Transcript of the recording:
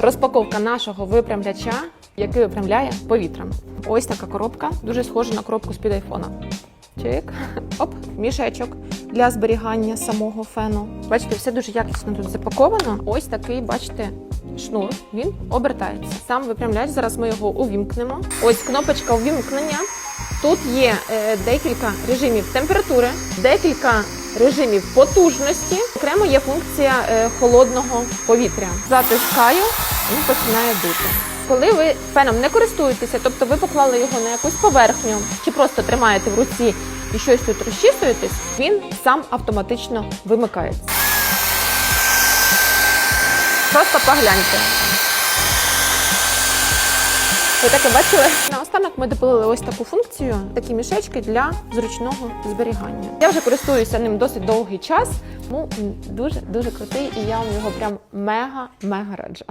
Розпаковка нашого випрямляча, який випрямляє повітрям. Ось така коробка, дуже схожа на коробку з-під айфона. Чик. Оп, мішечок для зберігання самого фену. Бачите, все дуже якісно тут запаковано. Ось такий, бачите, шнур. Він обертається. Сам випрямляч. Зараз ми його увімкнемо. Ось кнопочка увімкнення. Тут є е, декілька режимів температури, декілька режимів потужності. Окремо є функція е, холодного повітря. Затискаю, він починає дути. Коли ви феном не користуєтеся, тобто ви поклали його на якусь поверхню чи просто тримаєте в руці і щось тут розчісуєтесь, він сам автоматично вимикається. Просто погляньте. Ви таке бачили? Наостанок ми допилили ось таку функцію, такі мішечки для зручного зберігання. Я вже користуюся ним досить довгий час. тому дуже дуже крутий, і я вам його прям мега-мега раджу.